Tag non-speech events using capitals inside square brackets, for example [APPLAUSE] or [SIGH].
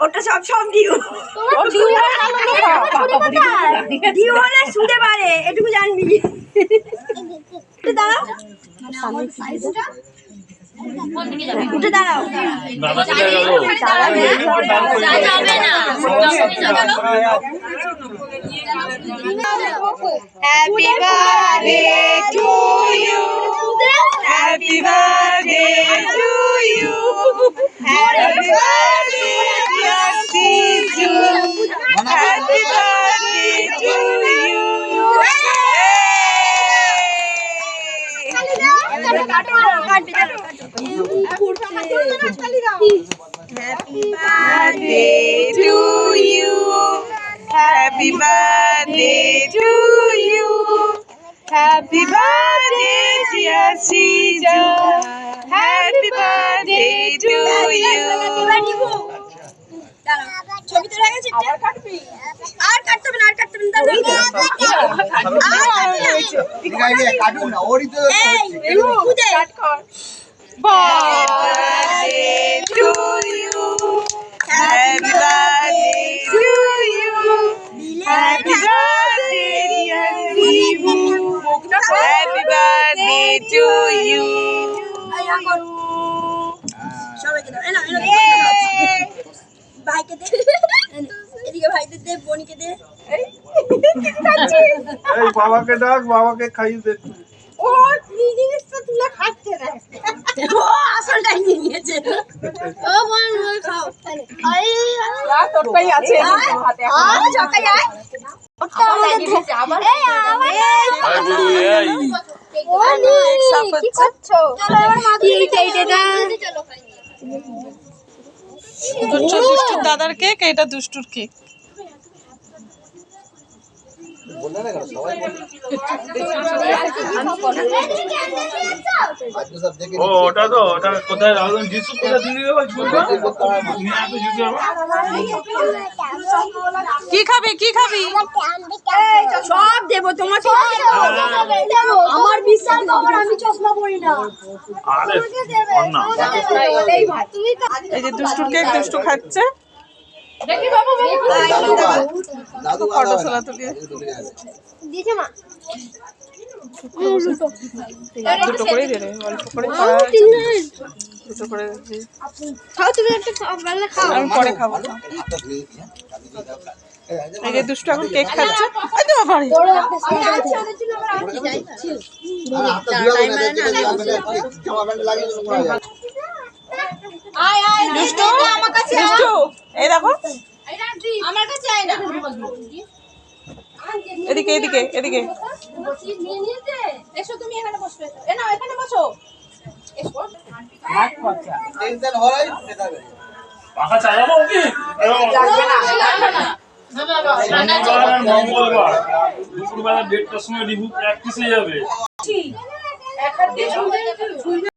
ওটা সব সব ডিউ ডিউ শুতে পারে এটুকু জানবি দাঁড়াও উঠে দাঁড়াও। যাবে না happy birthday to you happy birthday to you happy birthday dear jiju happy birthday to you Happy birthday to you. Happy birthday to you. Happy birthday, dear Caesar. Happy birthday to you. ছবি তোলা গেছে ভাইকে দে [LAUGHS] এদিকে ভাইদের দে বোনকে দে। এই বাবাকে ডাক বাবাকে খাইয়ে দে। ও এই জিনিসটা তুলে খাচ্ছে না ও আসলটাই নিয়ে নিয়েছে। ও বোন ওই খাও। আই তোরটাই আছে হাতে আর ঝকাই আয়। আমার আরে গুরু এই ও কি করছ? চলো এবার মা এইটা এইটা চলো দুষ্টু দুষ্টুর দাদার কেক এটা দুষ্টুর কেক। বললে না কেন? সবাই ও ওটা তো ওটা কোথায়? রাখলাম কোথায়? দিলি কি খাবি? কি খাবি? সব দেবো তোমার আমার বিশ্বাস খবর আমি চশমা পরি না। আরে তুমি এই যে দুষ্টুর কেক দুষ্টু খাচ্ছে। ফটো তোলা তুলি দুটো করে দে রে অল্প করে দুটো করে দে। খাও তুমি একটা খাও আমি পরে খাব হ্যাঁ এই যে দুষ্টু এখন কেক খাচ্ছে এই তো বাবারে। আর হাতটা ধুয়ে দিই জামা প্যান্ট লাগিয়ে দেবো পরে যাবে। আয় আয় দুষ্টু আমার কাছে দুষ্টু এই দেখো। আমার কাছে এদিকে এদিকে এদিকে। এসো তুমি এখানে বসবে। এ না এখানে বসো। টেনশন পাখা চালাবো কি মঙ্গলবার মঙ্গলবার দুপুরবেলা দেড়টার সময় রিভু প্র্যাকটিসে যাবে।